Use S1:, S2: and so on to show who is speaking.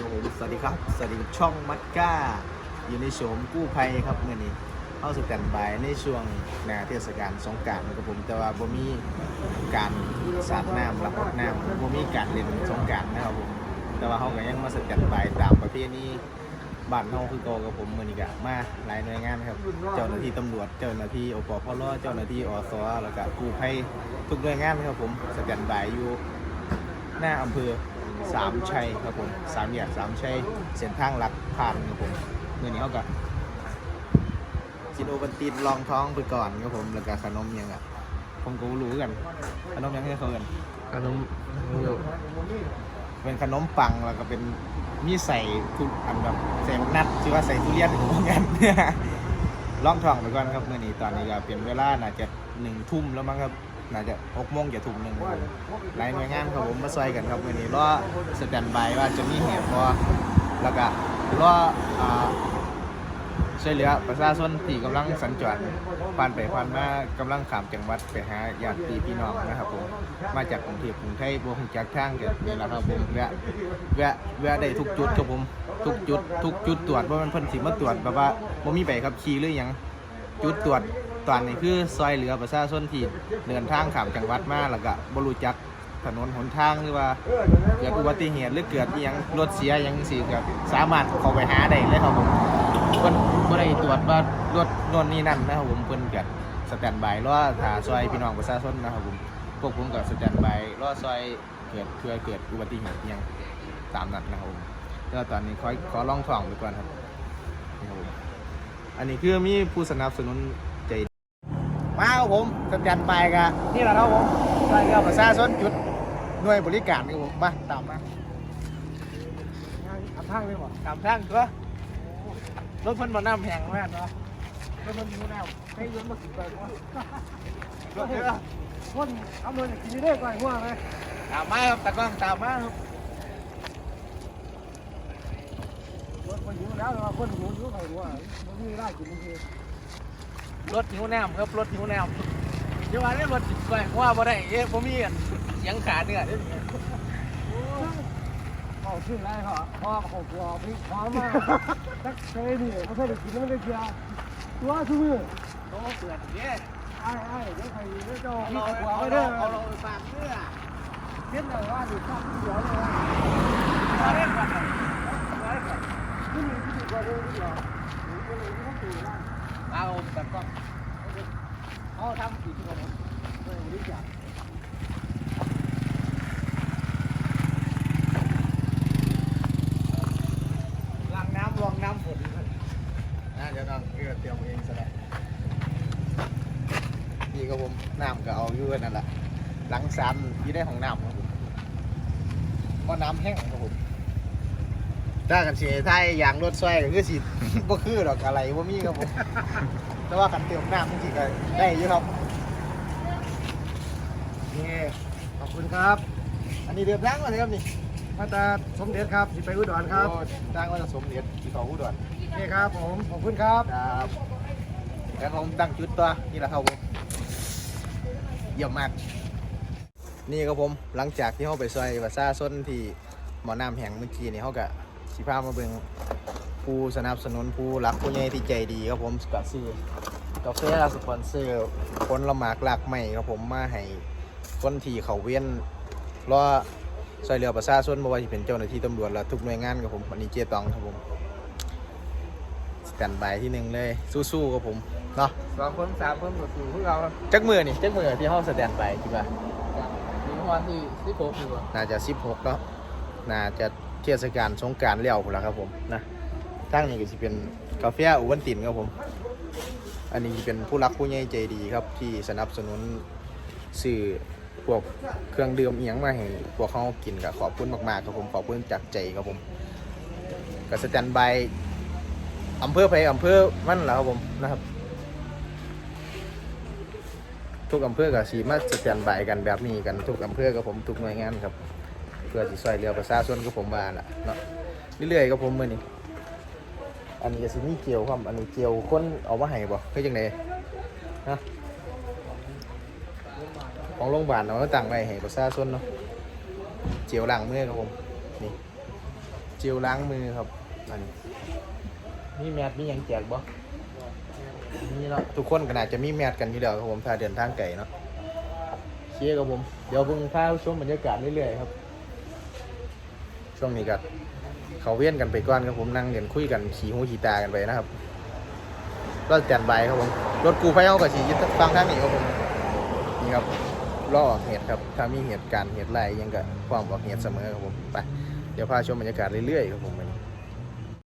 S1: ครับผมสวัสดีครับ สวัสดีช่องมัดก้า อยู่ในโฉมกู้ภัยครับเมื่อนี้เข้าสแตนบายในช่วงหน้าเทศกาลสงกรารนะครับผมแต่ว่าบ่มีการสาดน้ำรับรดน้ำบ่มีการเล่นสงกรารนะครับผมแต่ว่าเขาก็ยังมาสแตนบายตามประเพณีบ้านเฮาคือเก่ากับผมมื้อนี้ก็มาหลายหน่วยงานครับ เจ้าหน้าที่ตำรวจเจ้าหน้าที่อปพลเจ้าหน้าที่อสแล้วก็กู้ภัยทุกหน่วยงานครับผมสแตนบายอยู่หน้าอำเภอ สามชัยครับผมสามแยกสามชัยเส้นทางหลักผ่านครับผมเมื่อนี้เขาก็จินโอบันตินลองท้องไปก่อนครับผมแล้วก็ขนมหยังอะผมก็บ่รู้กัน ขนมหยังให้เขากัน
S2: ขนม
S1: เป็นขนมปังแล้วก็เป็นมีใส่ทุกอันแบบใส่บักนัดชื่อว่าใส่ทุเรียนเหมือนกันลองท้องไปก่อนครับเมื่อนี้ตอนนี้ก็เป็นเวลาน่าจะหนึ่งทุ่มแล้วมั้งครับ น่าจะหกโมงจะทุ่มหนึ่งครับผมหลายหน่วยงานครับผมมาซอยกันครับวันนี้รอสแตนบายว่าจะมีเหตุบ่แล้วก็รออ่าช่วยเหลือประชาชนที่กำลังสัญจรผ่านไปผ่านมากำลังขามจังหวัดไปหาญาติพี่น้องนะครับผมมาจากกรุงเทพกรุงไทยบ่ฮู้จักทางกันนี่แหละครับผมแวะแวะแวะได้ทุกจุดครับผมทุกจุด ทุกจุดตรวจว่ามันเพิ่นสิมาตรวจแบบว่าบ่มีใบขับขี่หรือยังจุดตรวจ ตอนนี้คือซอยเหลือประชาชนที่เดินทางข้ามจังหวัดมาแล้วก็บรูจักถนนหนทางหรือว่าเกิดอุบัติเหตุหรือเกิดอยังรถเสียยังสิก็สามารถเข้าไปหาได้เลยครับผมเพิ่นบ่ได้ตรวจว่ารถโน่นนี่นั่นนะครับผมเพิ่นก็สแตนบายรอถ้าซอยพี่น้องประชาชนนะครับผมพวกผมก็สแตนบายรอซอยเกิดเพื่อเกิดอุบัติเหตุยังตามนั้นะครับผมแล้วตอนนี้ขอขอลองท่องไปก่อนครับนี่ครับผมอันนี้คือมีผู้สนับสนุน มาครับผมสแตนบายกันนี่แหละครับผมรายเรือประชาชนจุดหน่วยบริการครับผมมาตามมา
S2: ทำทางเลยบ่
S1: ตามทางตัวรถเพิ่นบ่น้ำแห้งมากเนาะรถเพิ่นมีน้ำ
S2: ให้ยืนมาสิบไปว่าร
S1: ถเรือ
S2: คนเอาเงินกินได้ก่อนหัวไหม
S1: ตามมาครับตะกล้องตามมาครับ
S2: รถคนหิวแล้วแต่ว่าคนหิวหิวใครหัวมันมีได้กินบางที
S1: รถหิวน้ำครับรถหิวน้ำเดี๋ยวว่าได้รถสิบไปว่าบ่ได้เอ๊ะบ่มีอันหยังขาเนื้อเด้อ
S2: เขาขึ้นไรเขาพ่อเขาหัวพริกพร้อมมากตักเคยนี่เขาเคยได้กินแล้วไม่ได้เกียร์ตัวชั่วมือ
S1: โตเปื่อนเด้
S2: ไอ้ไอ้เดี๋ยวใครเดี๋ยวจะ
S1: เอา
S2: เอา
S1: เรา
S2: หัว
S1: เอา
S2: ไว้
S1: เรา
S2: เด้อ
S1: เอาเราไปฝากเนื้อ
S2: เห็นเลยว่าดิข้าวเดี๋ยวเลย
S1: เอาเล่นก่อน
S2: ที่นี่ที่ดีกว่าเดิมที่เดียวก็เลยไม่ต้องตื่นนะ
S1: เอาตะกล้อง
S2: เขาทำกี่ชั่วโมงไม่รู้จัก
S1: ล้างน้ำรองน้ำฝนน่าจะต้องเรือเตรียมเองซะแล้วนี่ก็ผมน้ำก็เอาอยู่นั่นแหละหลังซันที่ได้ของน้ำครับผมเพราะน้ำแห้งครับผม ถ้ากันเสียไทยยางรถไฟก็คือสิก็คือดอกอะไรว่ามีครับผมแต่ว่ากันเติมน้ำจริงๆก็ได้อยู่ครับนี่
S2: ขอบคุณครับ
S1: อันนี้เดือดร้างมาเลยครับนี่
S2: มาตาสมเด็จครับสิไปอุดรครับ
S1: โอ้จ้างว่าจะสมเด็จที่เขาอุดร
S2: นี่ครับผมขอบคุณครับ
S1: ครับแล้วผมตั้งจุดตัวนี่แหละครับผมเยี่ยมมาก นี่ครับผมหลังจากที่เขาไปซอยประชาชนที่หมอน้ำแห่งเมื่อกี้นี่เขาก็ สิพามาเบิ่งผู้สนับสนุนผู้รักผู้ใหญ่ที่ใจดีครับผมกับซื้อกาแฟสปอนเซอร์ผลละหมากหลากใหม่ครับผมมาให้คนที่เขาเวียนรอซอยเรือประชาชนบ่ว่าจะเป็นเจ้าหน้าที่ตำรวจและทุกหน่วยงานครับผมวันนี้เจตองครับผมสแตนบายที่หนึ่งเลยสู้ๆครับผมเนาะ
S2: สองคนสามคนหมสู่พวกเราครับ
S1: จักมือนี่จักมือที่ห้องสแตนบายคิดว่า
S2: มีวันที่ที่ผมอยู่
S1: น่าจะ16แล้วน่าจะ เทศกาลสงการเลี้ยวพุ่นแล้วครับผมนะทั้งนี้ก็จะเป็นกาแฟอุวันตินครับผม อันนี้เป็นผู้รักผู้ใหญ่ใจดีครับ ที่สนับสนุนสื่อพวกเครื่องดื่มเอียงมาให้พวกเขากินก็ขอบคุณมากๆครับผมขอบคุณจากใจครับผมก็สแตนบายอำเภอไปอำเภอมันแหละครับผมนะครับ ทุกอำเภอกับสีมาสแตนบายกันแบบนี้กันทุกอำเภอกับผมทุกหน่วยงานครับ เพื่อที่ช่วยเหลือประชาชนกับผมมาล่ะเนาะเรื่อยๆกับผมมือนี่อันนี้ก็สิมีเกียวครับอันนี้เกียวคนเอามาให้บ่คือจังไดฮะของโรงพยาบาลเอามาตั้งไว้ให้ประชาชนเนาะเจียวล้างมือครับผมนี่เจลล้างมือครับอันนี้มีแมสมีหยังแจกบ่มีเนาะทุกคนก็น่าจะมีแมสกันอยู่แล้วครับผมถ้าเดินทางไกลเนาะเชียร์ครับผม เดี๋ยวเพิ่งพาชมบรรยากาศเรื่อยๆครับ ช่วงนี้ก็เขาเวียนกันไปก่อนครับผมนั่งเดินคุยกันขี่หูขี่ตากันไปนะครับรถแตนบายครับผมรถกูไฟเอากับขี่ยึดฟังทางนี้ครับผมนี่ครับล่อเหตุครับถ้ามีเหตุการณ์เหตุไรยังก็ความบอกเหตุเสมอครับผมไปเดี๋ยวพาชมบรรยากาศเรื่อยๆครับผม